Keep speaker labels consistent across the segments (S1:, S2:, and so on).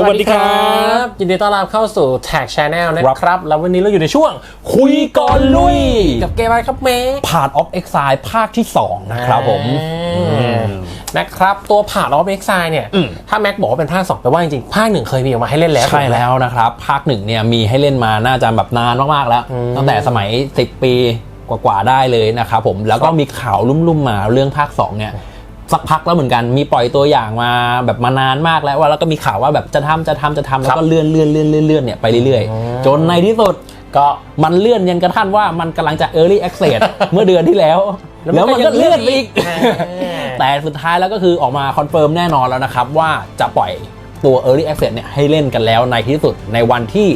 S1: สวัสดีครับ
S2: ยินดีต้อนรับเข้าสู่ Tag Channel นะ
S1: ครับ
S2: ครับ แล้ววันนี้เราอยู่ในช่วง
S1: คุยก่อนลุย
S2: กับเกมอะไรครับเมย์
S1: ผ่านออฟเอ็กซายภาคที่ 2 นะครับผม
S2: นะครับ ตัวผ่าน of Exile เนี่ย
S1: อืม
S2: ถ้าแม็กบอกว่าเป็นภาค 2 แปลว่าจริงๆ ภาคหนึ่งเคยมีออกมาให้เล่นแล้ว
S1: ใช่แล้วนะครับ ภาคหนึ่งเนี่ยมีให้เล่นมาน่าจะแบบนานมากๆแล้ว ตั้งแต่สมัย 10 ปีกว่าๆได้เลยนะครับผมแล้วก็มีข่าวลุ่มๆมาเรื่องภาค2เนี่ย สักพักแล้วเหมือนกันมีปล่อยตัวอย่างมาแบบมานานมากแล้วว่าแล้วก็มีข่าวว่าแบบจะทำจะทำจะทำแล้วก็เลื่อนเลื่อนเลื่อนเลื่อนเลื่อนเนี่ยไปเรื่อยๆ จนในที่สุด
S2: ก็
S1: มันเลื่อนยันกระทั่งว่ามันกำลังจะ Early Access เมื่อเดือนที่แล้ว แล้วมันก็เลื่อนอีก
S2: อ่า
S1: แต่สุดท้ายแล้วก็คือออกมาคอนเฟิร์มแน่นอนแล้วนะครับ ว่าจะปล่อยตัว Early Access เนี่ยให้เล่นกันแล้วในที่สุดในวันที่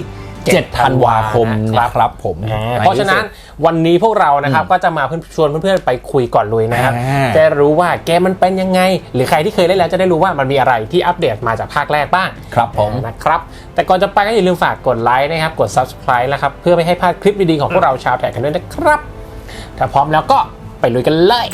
S1: 7 ธันวาคมนะครับผม
S2: อ่า
S1: ใน
S2: เพราะฉะนั้น
S1: ที่สุด
S2: วันนี้พวกเรานะครับก็จะมาเพื่อนชวนเพื่อนๆไปคุยก่อนลุยนะครับ
S1: อ่า
S2: จะรู้ว่าเกมมันเป็นยังไง หรือใครที่เคยเล่นแล้วจะได้รู้ว่ามันมีอะไรที่อัปเดตมาจากภาคแรกบ้าง
S1: ครับผม
S2: นะครับแต่ก่อนจะไปก็อย่าลืมฝากกดไลค์นะครับกด subscribe นะครับเพื่อไม่ให้พลาดคลิปดีๆของพวกเราชาวแท็กกันด้วยนะครับถ้าพร้อมแล้วก็ไปลุยกันเลย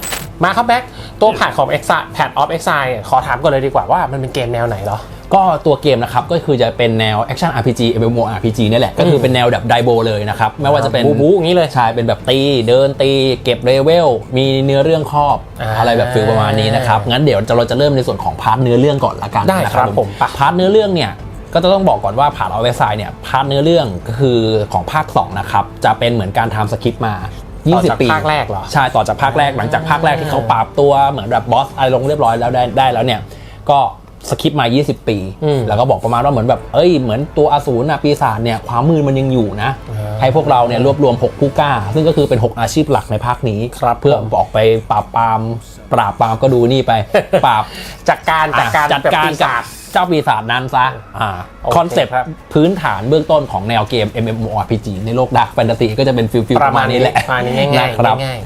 S2: มาครับแบ็คตัวผ่านของ e x i แพดออฟ Exile เนี่ยขอถามก่อนเลยดีกว่าว่ามันเป็นเกมแนวไหนเหรอ
S1: ก็ตัวเกมนะครับก็คือจะเป็นแนว Action RPG MMORPG นี่แหละก็คือเป็นแนวแบบไดโบเลยนะครับไม่ว่าจะเป็น
S2: บู๊ๆอย่างนี้เลย
S1: ใช่เป็นแบบตีเดินตี เก็บเลเวลมีเนื้อเรื่องครอบ
S2: อ่า
S1: อะไรแบบฟิลประมาณนี้นะครับงั้นเดี๋ยวเราจะเริ่มในส่วนของพาร์ทเนื้อเรื่องก่อนละกัน
S2: ได้
S1: นะครับ
S2: ผมไป
S1: พาร์ทเนื้อเรื่องเนี่ยก็จะต้องบอกก่อนว่าผ่านเอาเวสายเนี่ยพาร์ทเนื้อเรื่องก็คือของภาค2นะครับจะเป็นเหมือนการทำสคริปต์มา
S2: ต่อจาก
S1: 20 ปี
S2: ภาคแรกเหรอ
S1: ใช่ต่อจากภาคแรกหลังจากภาคแรกที่เขาปราบตัวเหมือนแบบบอสอะไรลงเรียบร้อยแล้วได้ได้แล้วเนี่ยก็ สคริปต์มา 20 ปี
S2: อืม
S1: แล้วก็บอกประมาณว่าเหมือนแบบเอ้ยเหมือนตัวอสูรน่ะปีศาจเนี่ยความมืดมันยังอยู่นะ
S2: อ่า
S1: ให้พวกเราเนี่ยรวบรวม 6 ผู้กล้า ซึ่งก็คือเป็น 6 อาชีพหลักในภาคนี้
S2: ครับ
S1: เพื่อ
S2: ผม
S1: ออกไปปราบปราม ปราบปรามก็ดูนี่ไป ปราบ
S2: จากการจากการ
S1: จัดการ
S2: แบบปีศา
S1: กับ
S2: จ
S1: เจ้าปีศาจนั้นซะอ่า
S2: โอเค
S1: คอนเซ็ปต์
S2: ครับ
S1: พื้นฐานเบื้องต้นของแนวเกม MMORPG ในโลกดักแฟนตาซีก็จะเป็นฟิลฟิล
S2: ป
S1: ประระ
S2: มา
S1: มา
S2: ณ
S1: ณ
S2: นี้
S1: นี้แหละ
S2: ประมาณนี้ง่ายๆ
S1: นะครับ
S2: ง่าย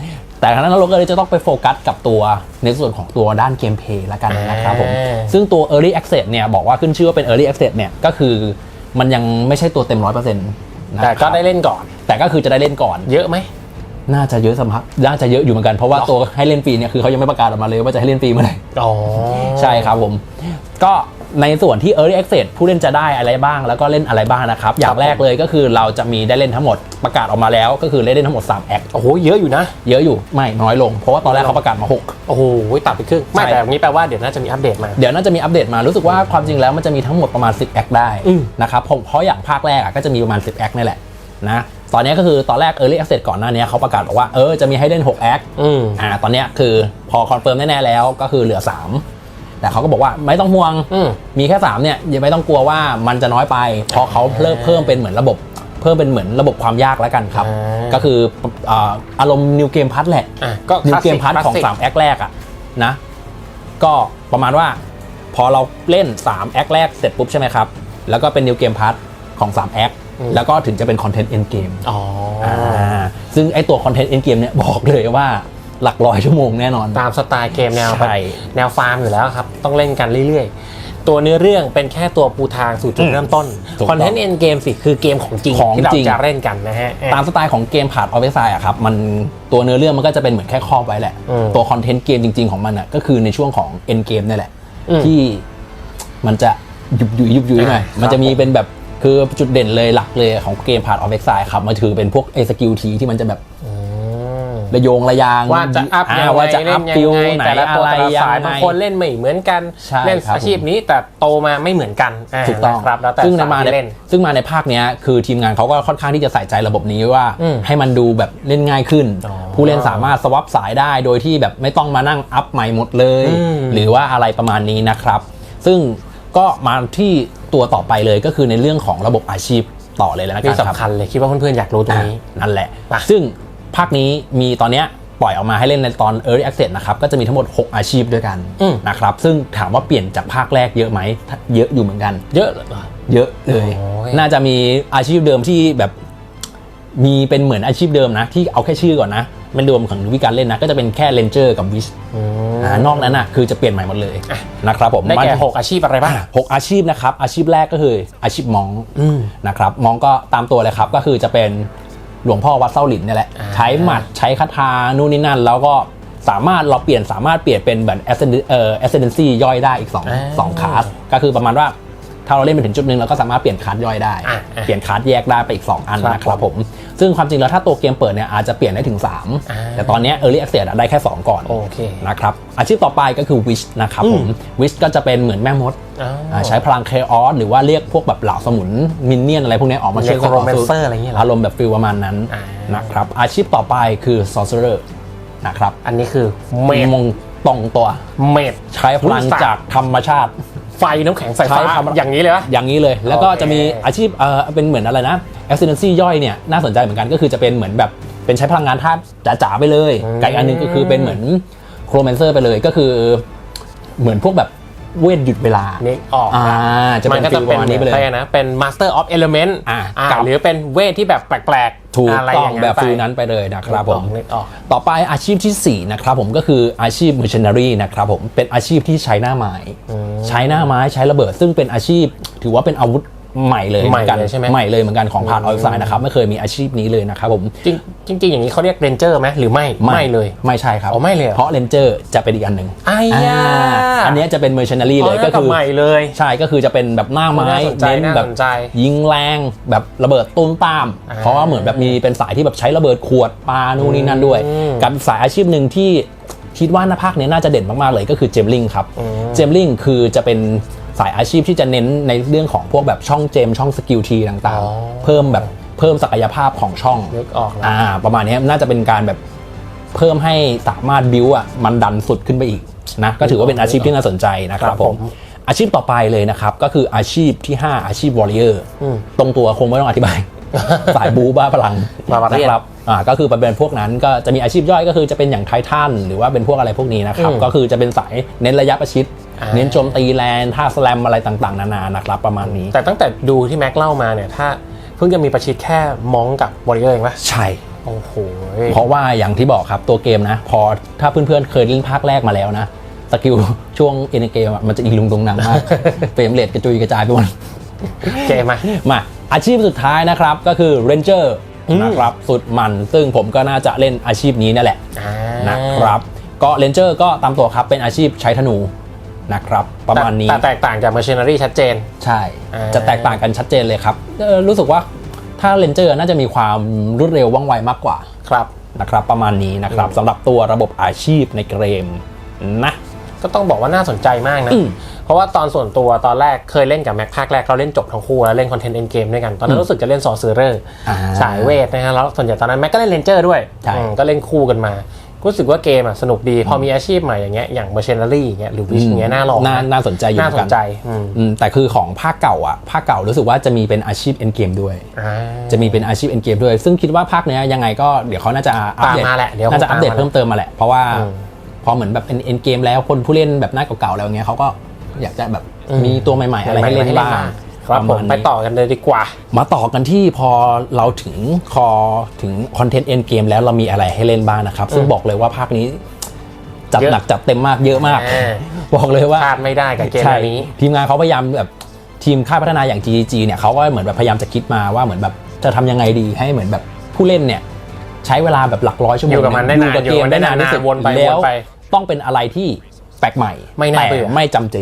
S1: แต่ครั้งนั้นเราก็เลยจะต้องไปโฟกัสกับตัวในส่วนของตัวด้านเกมเพลย์ละกันนะครับผม
S2: อ่า
S1: ซึ่งตัว Early Access เนี่ยบอกว่าขึ้นชื่อว่าเป็น Early Access เนี่ยก็คือมันยังไม่ใช่ตัวเต็ม100%นะ
S2: แต่ก็ได้เล่นก่อน
S1: แต่ก็คือจะได้เล่นก่อน
S2: เยอะไหม
S1: น่าจะเยอะสัมผัสน่าจะเยอะอยู่เหมือนกันเพราะว่า
S2: หรอ
S1: ตัวให้เล่นฟรีเนี่ยคือเขายังไม่ประกาศออกมาเลยว่าจะให้เล่นฟรีเมื่อไหร่
S2: อ๋อ
S1: ใช่ครับผม ก็ ในส่วนที่ Early Access ผู้เล่นจะได้อะไรบ้าง แล้วก็เล่นอะไรบ้างนะครับ อย่างแรกเลยก็คือเราจะมีได้เล่นทั้งหมดประกาศออกมาแล้ว ก็คือได้เล่นทั้งหมด3แอค
S2: โอ้โหเยอะอยู่นะ
S1: เยอะอยู่ไม่น้อยลง เพราะว่าตอนแรกเขาประกาศมา 6
S2: โอ้โหตัดไปครึ่งไม่
S1: ใช่
S2: แต่แบบนี้แปลว่าเดี๋ยวน่าจะมีอัปเดตมา
S1: เดี๋ยวน่าจะมีอัปเดตมารู้สึกว่าความจริงแล้วมันจะมีทั้งหมดประมาณ 10แอคได้
S2: อืม
S1: นะครับผมเพราะอย่างภาคแรกอะก็จะมีประมาณ 10แอคนี่แหละนะตอนนี้ก็คือตอนแรก Early Access ก่อนหน้านี้เขาประกาศบอกว่าเออจะมีให้เล่น6แอค
S2: อืม
S1: อ่าตอนเนี้ยคือพอคอนเฟิร์มแน่ๆแล้วก็คือเหลือ 3 แต่เขาก็บอกว่าไม่ต้องห่วง
S2: อืม
S1: มีแค่3เนี่ยยังไม่ต้องกลัวว่ามันจะน้อยไป เพราะเขาเพิ่มเพิ่มเป็นเหมือนระบบเพิ่มเป็นเหมือนระบบความยากแล้วกันครับ
S2: อ่า
S1: ก็คืออ่าอารมณ์นิวเกมพัทแหละ
S2: อะก็
S1: นิว
S2: คลาส
S1: เก
S2: สิ
S1: มพัทของ
S2: คลสสิก
S1: 3แอคแรกอะนะ ก็ประมาณว่าพอเราเล่น3แอคแรกเสร็จปุ๊บใช่ไหมครับ แล้วก็เป็นนิวเกมพัทของ3แอคแล้วก็ถึงจะเป็นคอนเทนต์เอ็นเกม
S2: อ๋อ
S1: ซึ่งไอตัวคอนเทนต์เอ็นเกมเนี่ยบอกเลยว่า หลักร้อยชั่วโมงแน่นอน
S2: ตามสไตล์เกมแนว
S1: ใช่
S2: แนวฟาร์มอยู่แล้วครับ ต้องเล่นกันเรื่อยๆ ตัวเนื้อเรื่องเป็นแค่ตัวปูทางสู่จุดเริ่มต้น
S1: ถูกต้อง
S2: คอนเทนต์เอ็นเกมสิคือเกมของจริง
S1: ของ
S2: ที่เรา
S1: จริง
S2: จะเล่นกันนะฮะ
S1: ตามสไตล์ของเกมผ่านออฟเวสไซอะครับมันตัวเนื้อเรื่องมันก็จะเป็นเหมือนแค่ครอบไว้แหละ
S2: อืม
S1: ตัวคอนเทนต์เกมจริง ๆของมันอะก็คือในช่วงของเอ็นเกมนี่แหละ
S2: อืม
S1: ที่มันจะยุบยุยยุบยุยหน่อย
S2: อ่า
S1: มันจะมี
S2: ครับ
S1: เป็นแบบคือจุดเด่นเลยหลักเลยของเกมผ่านออฟเวสไซครับมันถือเป็นพวกไอสกิลทีที่มันจะแบบ
S2: อืม
S1: ระโยงระยาง
S2: ว่าจะอัพยังไง
S1: ว่าจะ
S2: เล่
S1: อั
S2: น
S1: พ
S2: ยัง
S1: ฟิล
S2: ไง
S1: ไหน
S2: แต่ละตัว
S1: อะไร
S2: แต่ละ
S1: ยั
S2: สาย
S1: ง
S2: บาง
S1: ไง
S2: คนเล่นไม่เหมือนกัน
S1: ใช่
S2: เล่น
S1: ครับ
S2: อาชีพนี้แต่โตมาไม่เหมือนกันา
S1: ถูกต้อง
S2: นะครับแล้วแต่
S1: ซึ่งใน
S2: สาย
S1: มาใน
S2: ที่เล่น
S1: ซึ่งมาในภาคเนี้ยคือทีมงานเขาก็ค่อนข้างที่จะใส่ใจระบบนี้ว่า
S2: อืม
S1: ให้มันดูแบบเล่นง่ายขึ้น
S2: อ๋อ
S1: ผู้เล่นสามารถสวับสายได้โดยที่แบบไม่ต้องมานั่งอัพใหม่หมดเลย
S2: อืม
S1: หรือว่าอะไรประมาณนี้นะครับ ซึ่งก็มาที่ตัวต่อไปเลยก็คือในเรื่องของระบบอาชีพต่อเลยแล้วกั
S2: นี่
S1: นครับ
S2: สำคัญเลยคิดว่าเพื่อนๆอยากรู้ตรงนี้
S1: นั่นแหละ
S2: ไป
S1: ซึ่ง ภาคนี้มีตอนเนี้ยปล่อยออกมาให้เล่นในตอน Early Access นะครับก็จะมีทั้งหมด 6 อาชีพด้วยกัน
S2: อืม
S1: นะครับซึ่งถามว่าเปลี่ยนจากภาคแรกเยอะไหมเยอะอยู่เหมือนกัน
S2: เยอะเหรอ
S1: เยอะเลย
S2: โอ้ย
S1: น่าจะมีอาชีพเดิมที่แบบมีเป็นเหมือนอาชีพเดิมนะ ที่เอาแค่ชื่อก่อนนะไม่รวมของวิธีการเล่นนะ ก็จะเป็นแค่เลนเจอร์กับวิช
S2: อืม
S1: อ่านอกนั้นน่ะคือจะเปลี่ยนใหม่หมดเลย
S2: อะ
S1: นะครับผม
S2: ได้แก่
S1: มัน
S2: หกอาชีพอะไรบ้าง
S1: หกอาชีพนะครับ อาชีพแรกก็คืออาชีพมอง
S2: อืม
S1: นะครับมองก็ตามตัวเลยครับ ก็คือจะเป็น หลวงพ่อวัดเส้าหลินเนี่ยแหละ
S2: อ่า
S1: ใช้หมัดใช้คาถานู่นนี่นั่น แล้วก็สามารถเราเปลี่ยนสามารถเปลี่ยนเป็นแบบ ascend เอ่อ ascendancy ย่อยได้อีก2อง
S2: อ่า
S1: สองคลาสก็คือประมาณว่า ถ้าเราเล่นไปถึงจุดหนึ่งเราก็สามารถเปลี่ยนคาร์ดย่อยได้
S2: อะอะ
S1: เปลี่ยนคาร์ดแยกได้ไปอีก 2 อัน
S2: ครับ
S1: นะครับผม ซึ่งความจริงแล้วถ้าตัวเกมเปิดเนี่ยอาจจะเปลี่ยนได้ถึง
S2: อ่า
S1: 3 แต่ตอนเนี้ย Early Access อะได้แค่ 2 ก่อน
S2: โอเค
S1: นะครับอาชีพต่อไปก็คือ Wish นะครับผม Wish ก็จะเป็นเหมือนแม่มด
S2: อ้าว
S1: อ่าใช้พลังเคออสหรือว่าเรียกพวกแบบเหล่าสมุนมินเนี่ยนอะไรพวกเนี้ยออกมาช่วยกันต่อสู้
S2: Necromancer อะไรอย่างเงี้ยเหรอ
S1: อารมณ์แบบฟิลประมาณนั้น
S2: อ่า
S1: นะครับอาชีพต่อไปคือ Sorcerer นะครับ
S2: อันนี้คือเมด
S1: มงตรงตัว
S2: เมด
S1: ใช้พลังจากธรรมชาติ
S2: ไฟน้ำแข็งไฟฟ้า
S1: ใช้คำ
S2: อย่างนี้เลยปะ
S1: อย่างนี้เลย แล้วก็
S2: โอเค
S1: จะมีอาชีพเออเป็นเหมือนอะไรนะ a c c i d e n c y ย่อยเนี่ยน่าสนใจเหมือนกันก็คือจะเป็นเหมือนแบบเป็นใช้พลังงานธาตุจ๋าๆไปเลยกับอีกอันหนึงก็คือเป็นเหมือนโครแมนเซอร์ไปเลยก็คือ เหมือนพวกแบบ เวทหยุดเวลา
S2: นึกออก
S1: อ่าจะ
S2: มั
S1: เป็น
S2: นก็
S1: ฟิ
S2: จะ
S1: ลป
S2: เป็น
S1: ระมาณนี้ไปเลย
S2: อะไรนะเป็น Master of Element
S1: อ่า
S2: อ่า
S1: กับ
S2: หรือเป็นเวทที่แบบแปลกๆ
S1: ถูก
S2: อะไร
S1: ต้อ
S2: องย่าง
S1: แบบ
S2: ไป
S1: ฟิลนั้นไปเลยนะครับผม
S2: นึกออก
S1: ต่อไปอาชีพทีสี่4นะครับผมก็คืออาชีพ mercenary นะครับผมเป็นอาชีพที่ใช้หน้าไม้ ใช้หน้าไม้ใช้ระเบิด ซึ่งเป็นอาชีพถือว่าเป็นอาวุธ ใหม่เลย
S2: ใหม่
S1: อนกัน
S2: เลยใช่ไหม
S1: ใหม่เลยเหมือนกันของพาร์ทออยไซน์นะครับไม่เคยมีอาชีพนี้เลยนะครับผม
S2: จริงจริงๆอย่างนี้เขาเรียกเรนเจอร์ไหมหรือไม่ไม่เลย
S1: ไม่ใช่ครับ
S2: อ๋อไม่เลยเหรอ
S1: เพราะเลนเจอร์จะเป็นอีกอันหนึ่ง
S2: ไอ้ยา
S1: อันเนี้ยจะเป็น mercenary เลยก็
S2: ก็
S1: คือ
S2: ใหม่เลย
S1: ใช่ก็คือจะเป็นแบบหน้าไม้
S2: น่าสนใจ
S1: เน้น
S2: น่า
S1: แบบ
S2: สนใจ
S1: ยิงแรงแบบระเบิดตุ้มตาม
S2: อ่า
S1: เพราะว่าเหมือนแบบมีเป็นสายที่แบบใช้ระเบิดขวดปลานู่นนี่นั่นด้วย
S2: อืม
S1: กับอีกสายอาชีพหนึ่งที่คิดว่าหน้าภาคนี้น่าจะเด่นมากๆเลยก็คือเจมลิงครับ
S2: อืม
S1: เจมลิงคือจะเป็น สายอาชีพที่จะเน้นในเรื่องของพวกแบบช่องเจม ช่องสกิลทีต่าง
S2: อ๋อ
S1: ๆเพิ่มแบบเพิ่มศักยภาพของช่อง
S2: นึกออกแล้ว
S1: อ่าประมาณนี้น่าจะเป็นการแบบเพิ่มให้สามารถบิวอะมันดันสุดขึ้นไปอีกนะก็ถือว่าเป็นอาชีพที่น่าสนใจนะครับผมอาชีพต่อไปเลยนะครับ ก็คืออาชีพที่ 5 อาชีพวอริเออร์
S2: อืม
S1: ตรงตัวคงไม่ต้องอธิบาย สายบูบ้าพลัง
S2: มามาเรียน
S1: นะครับอ่าก็คือเป็นพวกนั้นก็จะมีอาชีพย่อยก็คือจะเป็นอย่างไททันหรือว่าเป็นพวกอะไรพวกนี้นะครับ
S2: อืม
S1: ก็คือจะเป็นสายเน้นระยะประชิด
S2: อ่า
S1: เน้นโจมตีแรงท่าสแลมอะไรต่างๆ นานานะครับประมาณนี้
S2: แต่ตั้งแต่ดูที่แม็กเล่ามาเนี่ยถ้าเพิ่งจะมีประชิดแค่มองกับวอริเออร์เองปะ
S1: ใช่
S2: โอ้โห
S1: เพราะว่าอย่างที่บอกครับตัวเกมนะ พอถ้าเพื่อนๆเคยเล่นภาคแรกมาแล้วนะสกิลช่วงเอ็นเกมอะมันจะอีลุงตรงนังมากเฟรมเรทกระจุยกระจายไปหมด
S2: เกมมา
S1: มาอาชีพสุดท้ายนะครับก็คือเรนเจอร์
S2: อืม
S1: นะครับสุดมันซึ่งผมก็น่าจะเล่นอาชีพนี้นั่นแหละ
S2: อ่า
S1: นะครับก็เรนเจอร์ก็ตามตัวครับเป็นอาชีพใช้ธนู นะครับประมาณนี้
S2: แต่แต่แตกต่างจาก Mercenary ชัดเจน
S1: ใช่
S2: อ่า
S1: จะแตกต่างกันชัดเจนเลยครับเอ่อรู้สึกว่าถ้าเรนเจอร์น่าจะมีความรวดเร็วว่องไวมากกว่า
S2: ครับ
S1: นะครับประมาณนี้นะครับสำหรับตัวระบบอาชีพในเกมนะ
S2: ก็ต้องบอกว่าน่าสนใจมากนะ
S1: อืม
S2: เพราะว่าตอนส่วนตัวตอนแรกเคยเล่นกับแม็กภาคแรกเราเล่นจบทั้งคู่แล้วเล่นคอนเทนต์เอ็นเกมด้วยกัน ตอนนั้นรู้สึกจะเล่นซอร์เซอร์
S1: อ่า
S2: สายเวทนะฮะแล้วส่วนใหญ่ตอนนั้นแม็กก็เล่นเลนเจอร์ด้วย
S1: ใช่
S2: อืมก็เล่นคู่กันมา รู้สึกว่าเกมอะสนุกดี พอมีอาชีพใหม่อย่างเงี้ยอย่างเมอร์เชนารี่อย่างเงี้ยหรือวิชอย่างเงี้ยน่าลอง
S1: น่า
S2: นะ
S1: น่าสนใจอยู่
S2: น่า
S1: เหมื
S2: ส
S1: อน
S2: น
S1: กัน
S2: ใจอืม
S1: อืมแต่คือของภาคเก่าอะภาคเก่ารู้สึกว่าจะมีเป็นอาชีพเอ็นเกมด้วย
S2: อ่า
S1: จะมีเป็นอาชีพเอ็นเกมด้วย ซึ่งคิดว่าภาคเนี้ยยังไงก็เดี๋ยวเขาน่าจะอัปเดต
S2: ตามมาแหละเดี๋ยว
S1: น่าจะ
S2: คง
S1: อัปเดต
S2: ตามมา
S1: เพิ่มเติมมาแหละเพราะว่า
S2: อืม
S1: พอเหมือนแบบเป็นเอ็นเกมแล้วคนผู้เล่นแบบหน้าเก่าๆแล้วเงี้ยเขาก็อยากจะแบบ
S2: อืม
S1: มีตัวใหม่ๆอะไรให้เล่นบ้าง
S2: ครับ
S1: ปะ
S2: ผม
S1: มาณ
S2: ไป
S1: นี้
S2: ต่อกันเลยดีกว่า
S1: มาต่อกันที่พอเราถึงคอถึงคอนเทนต์เอ็นเกมแล้วเรามีอะไรให้เล่นบ้างนะครับ ซึ่ง
S2: อืม
S1: บอกเลยว่าภาคนี้จัด
S2: เยอะ
S1: หนักจัดเต็มมากเยอะมาก
S2: อ่า
S1: บอกเลยว่า
S2: พลาดไม่ได้กับเกม
S1: ใช่
S2: แบบนี้
S1: ทีมงานเขาพยายามแบบทีมค่ายพัฒนาอย่าง GG เนี่ยเขาก็เหมือนแบบพยายามจะคิดมาว่าเหมือนแบบจะทำยังไงดีให้เหมือนแบบผู้เล่นเนี่ย ใช้เวลาแบบหลักร้อยชั่วโมง
S2: อยู่กับมันได้นาน
S1: กับ
S2: อยู่
S1: เก
S2: กับ
S1: ม
S2: มัน
S1: ได้
S2: ได้
S1: นาน
S2: นาน
S1: ที่สุด
S2: วนไป
S1: แล้ว
S2: วนไป
S1: ต้องเป็นอะไรที่แปลกใหม่
S2: ไม่น่า
S1: แต่
S2: เบื่อ
S1: ไม่จำเจ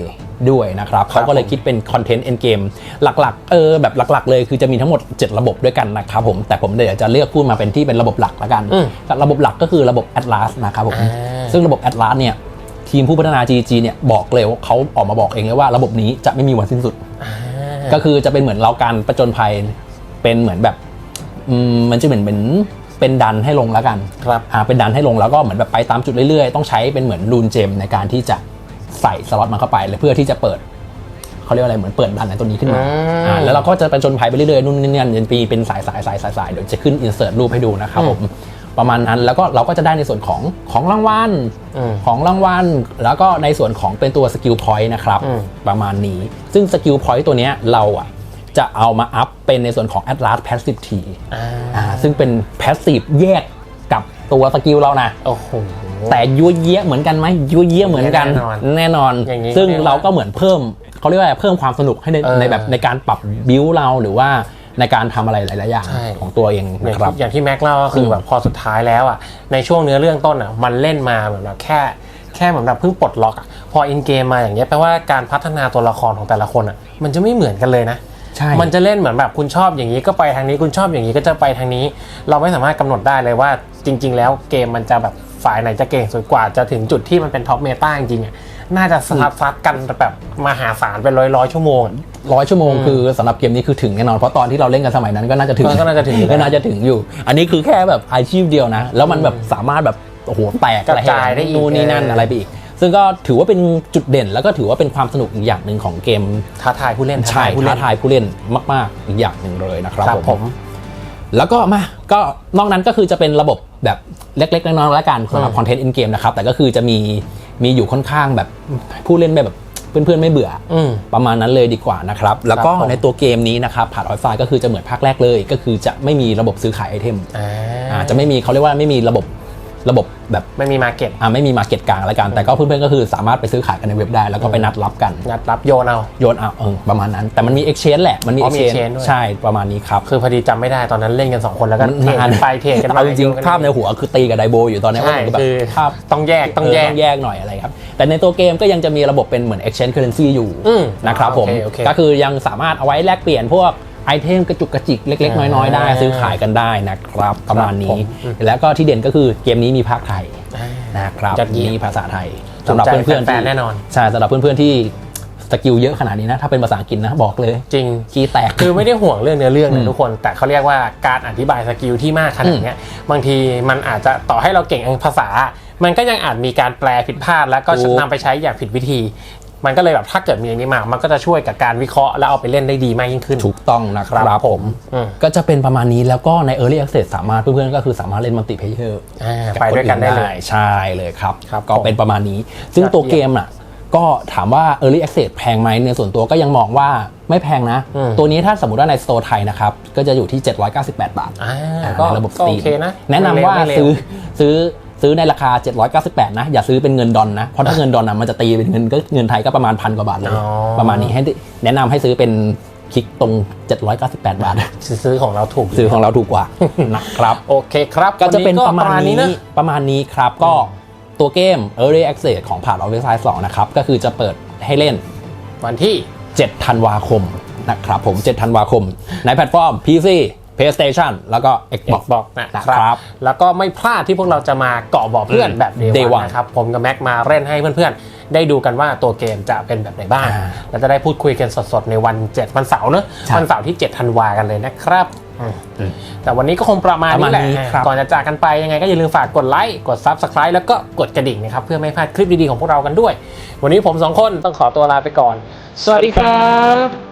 S1: ด้วยนะครับเขาก็เลยคิดเป็นคอนเทนต์เอ็นเกมหลักๆเออแบบหลักๆ เลยคือจะมีทั้งหมด 7 ระบบด้วยกันนะครับผมแต่ผมเดี๋ยวจะเลือกพูดมาเป็นที่เป็นระบบหลักละกัน
S2: อืม
S1: ระบบหลักก็คือระบบ Atlas นะครับผม
S2: อ่า
S1: ซึ่งระบบ Atlas เนี่ยทีมผู้พัฒนา GG เนี่ยบอกเลยว่าเขาออกมาบอกเองเลยว่าระบบนี้จะไม่มีวันสิ้นสุด
S2: อ่า
S1: ก็คือจะเป็นเหมือนเราการประจนภัยเป็นเหมือนแบบอืมมันจะเหมือนเป็น เป็นดันให้ลงแล้วกัน
S2: ครับ
S1: อ่าเป็นดันให้ลงแล้วก็เหมือนแบบไปตามจุดเรื่อยๆ ต้องใช้เป็นเหมือนรูนเจมในการที่จะใส่สล็อตมันเข้าไปเลยเพื่อที่จะเปิดเขาเรียกว่าอะไรเหมือนเปิดดันในตัวนี้ขึ้นมา
S2: อืม
S1: อ่าแล้วเราก็จะประจนภัยไปเรื่อยๆนู่นนี่นั่นจนปีเป็นสายสายสายสายสายเดี๋ยวจะขึ้นอินเสิร์ตรูปให้ดูนะครับผมประมาณนั้นแล้วก็เราก็จะได้ในส่วนของของรางวัล
S2: อืม
S1: ของรางวัลแล้วก็ในส่วนของเป็นตัวสกิลพอยต์นะครับ
S2: อืม
S1: ประมาณนี้ ซึ่งสกิลพอยต์ตัวเนี้ยเราอะ จะเอามาอัพเป็นในส่วนของ Atlas Passive T
S2: อ่า
S1: อ่าซึ่งเป็น Passive แยกกับตัวสกิลเรานะ
S2: โอ้โห
S1: แต่ยัวเยี้ยเหมือนกันไหมยัวเยี้ยเหมือนกัน
S2: แน่นอน
S1: แน่นอน
S2: อย่างนี้
S1: ซึ่ง
S2: แน่นอน
S1: เราก็เหมือนเพิ่มเขาเรียกว่าอะไรเพิ่มความสนุกให้ใน
S2: เออ
S1: ในแบบในการปรับบิวเราหรือว่าในการทำอะไรหลาย ๆ อย่าง
S2: ใช่
S1: ของตัวเอง
S2: อย่าง
S1: นะครับ
S2: ที่อย่างที่แม็กเล่าก็คืออ
S1: ม
S2: แบบพอสุดท้ายแล้วอะในช่วงเนื้อเรื่องต้นอะมันเล่นมาเหมือนแบบแค่แค่ค่เหมือนแบบเพิ่งปลดล็อกอะพออินเกมมาอย่างเงี้ยแปลว่าการพัฒนาตัวละครของแต่ละคนอะมันจะไม่เหมือนกันเลยนะ
S1: ใช่
S2: มันจะเล่นเหมือนแบบคุณชอบอย่างนี้ก็ไปทางนี้คุณชอบอย่างนี้ก็จะไปทางนี้ เราไม่สามารถกำหนดได้เลยว่าจริง ๆ แล้วเกมมันจะแบบฝ่ายไหนจะเก่งสุดกว่าจะถึงจุดที่มันเป็นท็อปเมตาจริงๆอะน่าจะซัดซัดกันแบบมหาศาลเป็นร้อยร้อยๆชั่วโมงอะ
S1: ร้อยชั่วโมงคือสำหรับเกมนี้คือถึงแน่นอนเพราะตอนที่เราเล่นกันสมัยนั้นก็น่าจะถึง
S2: เออก็น่าจะถึงอยู่
S1: ก็น่าจะถึงอยู่ อันนี้คือแค่แบบอาชีพเดียวนะ แล้วมันแบบสามารถแบบโอ้โหแตก
S2: กระจายได้อีก
S1: นู่นนี่นั่น
S2: เอออ
S1: อะไรไปอีก ซึ่งก็ถือว่าเป็นจุดเด่น แล้วก็ถือว่าเป็นความสนุกอีกอย่างหนึ่งของเกม
S2: ท้าทายผู้เล่น
S1: ใช่
S2: ผู้
S1: ท้า
S2: เล่น
S1: ทายผู้เล่นมาก ๆ อีกอย่างหนึ่งเลยนะครับ
S2: ครับผม
S1: แล้วก็มาก็นอกนั้นก็คือจะเป็นระบบแบบเล็ก ๆ น้อยๆแล้วกันสำหรับ
S2: อืม
S1: คอนเทนต์อินเกมนะครับ แต่ก็คือจะมีมีอยู่ค่อนข้างแบบผู้เล่นแบบเพื่อนๆไม่เบื่ออ
S2: อืม
S1: ประมาณนั้นเลยดีกว่านะครับ แล้วก็
S2: ผม
S1: ในตัวเกมนี้นะครับผ่านออยไฟก็คือจะเหมือนภาคแรกเลย ก็คือจะไม่มีระบบซื้อขายไอเทม
S2: อ่า
S1: อ่าจะไม่มีเขาเรียกว่าไม่มีระบบ ระบบแบบ
S2: ไม่มีมาเก็ต
S1: อ่าไม่มีมาเก็ตกลางแล้วกัน แต่ก็เพื่อนๆก็คือสามารถไปซื้อขายกันในเว็บได้ แล้วก็ไปนัดรับกัน
S2: งัดรับโยนเอา
S1: โยนเอาเออประมาณนั้น แต่มันมี exchange แหละมันมี
S2: อ๋อมี
S1: exchange
S2: exchange ด้วย
S1: ใช่ประมาณนี้ครับ
S2: คือพอดีจำไม่ได้ตอนนั้นเล่นกัน 2 คนแล้วก็เทรดกันไปเทรดกันมา
S1: เอาจริง
S2: โยนกัน
S1: ๆภาพในหัวคือตีกับไดโบอยู่ตอนนี้
S2: ใช่
S1: ว่ามันก็แบบ
S2: คือ
S1: ภาพ
S2: ต้องแยกต้องแยก
S1: เต้องแยกหน่อยอะไรครับ แต่ในตัวเกมก็ยังจะมีระบบเป็นเหมือน exchange currency อยู่
S2: อืม
S1: นะครับผม
S2: โอเคโอเค
S1: ก็คือยังสามารถเอาไว้แลกเปลี่ยนพวก ไอเทมกระจุกกระจิกเล็ก ๆ น้อยๆได้
S2: อ่า
S1: ซื้อขายกันได้นะครับประมาณ
S2: ผม
S1: นี้
S2: อืม
S1: แล้วก็ที่เด่นก็คือเกมนี้มีภาคไทย
S2: อ่า
S1: นะครับ
S2: ยอดเยี่ยม
S1: มีภาษาไทย
S2: ถูก
S1: สำหรับ
S2: ใจ
S1: เพื่อนๆ
S2: แฟ
S1: ที่
S2: นๆแน่นอน
S1: ใช่สำหรับเพื่อนๆที่สกิลเยอะขนาดนี้นะ ถ้าเป็นภาษาอังกฤษนะ บอกเลย
S2: จริง
S1: ขี้แตก
S2: คือไม่ได้ห่วงเรื่องเนื้อเรื่อง
S1: อื
S2: นะ
S1: ม
S2: ทุกคน แต่เขาเรียกว่าการอธิบายสกิลที่มากขนาดเนี้ยบางทีมันอาจจะต่อให้เราเก่งภาษา มันก็ยังอาจมีการแปลผิดพลาด แล้วก็
S1: ถูก
S2: นำไปใช้อย่างผิดวิธี มันก็เลยแบบถ้าเกิดมีอันนี้มา มันก็จะช่วยกับการวิเคราะห์แล้วเอาไปเล่นได้ดีมากยิ่งขึ้น
S1: ถูกต้องนะครับผม
S2: อืม
S1: ก็จะเป็นประมาณนี้แล้วก็ใน Early Access สามารถเพื่อนๆก็คือสามารถเล่นมัลติเพเยอร์
S2: อ่าไปด้วยกันได้เลย
S1: ใช่เลยครับ
S2: ครับ
S1: ก็เป็นประมาณนี้ ซึ่ง
S2: ยอด
S1: ตัว
S2: เยี่ยม
S1: เกมอะก็ถามว่า Early Access แพงไหมในส่วนตัวก็ยังมองว่าไม่แพงนะ
S2: อืม
S1: ตัวนี้ถ้าสมมติว่าในสโตร์ไทยนะครับ ก็จะอยู่ที่ 798 บาท
S2: อ่า
S1: อ่า
S2: ก็
S1: ในระบบ
S2: ก็
S1: สต
S2: โอ
S1: รีม
S2: เคนะ
S1: แนะนำว่า
S2: ไม่เล
S1: ซื้อซื้อ ซื้อในราคา 798 นะ อย่าซื้อเป็นเงินดอลนะ เพราะถ้าเงินดอลนะมันจะตีเป็นเงินก็เงินไทยก็ประมาณพันกว่าบาทเลย
S2: อ๋อ
S1: ประมาณนี้ให้แนะนำให้ซื้อเป็นคลิกตรง 798 บาท
S2: ซื้อของเราถูก
S1: ซื้อของเราถูกกว่านะครับ
S2: โอเคครับ
S1: ก็จะเป็น
S2: วั
S1: ประมาณนี้
S2: นะ
S1: ประมาณนี้ครับก็ตัวเกม Early Access ของผ่าน o f f i c e 2นะครับ ก็คือจะเปิดให้เล่น
S2: วันที่
S1: 7 ธันวาคมนะครับผม 7 ธันวาคม ในแพลตฟอร์ม PC PlayStation แล้วก็ Xbox
S2: Xbox นะ
S1: นะ
S2: ค
S1: ครั
S2: รับบแล้วก็ไม่พลาดที่พวกเราจะมาเกาะบ่อเพื่อน
S1: อืม
S2: แบบ Day
S1: Day
S2: One
S1: One
S2: นะครับผมกับแม็กมาเล่นให้เพื่อนๆ ได้ดูกันว่าตัวเกมจะเป็นแบบไหนบ้าง
S1: อ่า
S2: แล้วจะได้พูดคุยกันสดๆ ในวัน 7 วันเสาร์เนอะ
S1: ใช่
S2: วันเสาร์ที่ 7 ธันวากันเลยนะครับอืมแต่วันนี้ก็คงประมาณ
S1: ประมา
S2: นี้
S1: ณ
S2: แหละ
S1: นี้ครับ
S2: ก่อนจะจากกันไปยังไงก็อย่าลืมฝากกดไลค์ กด Subscribe แล้วก็กดกระดิ่งนะครับ เพื่อไม่พลาดคลิปดีๆของพวกเรากันด้วย วันนี้ผมสองคนต้องขอตัวลาไปก่อน สวัสดีครับ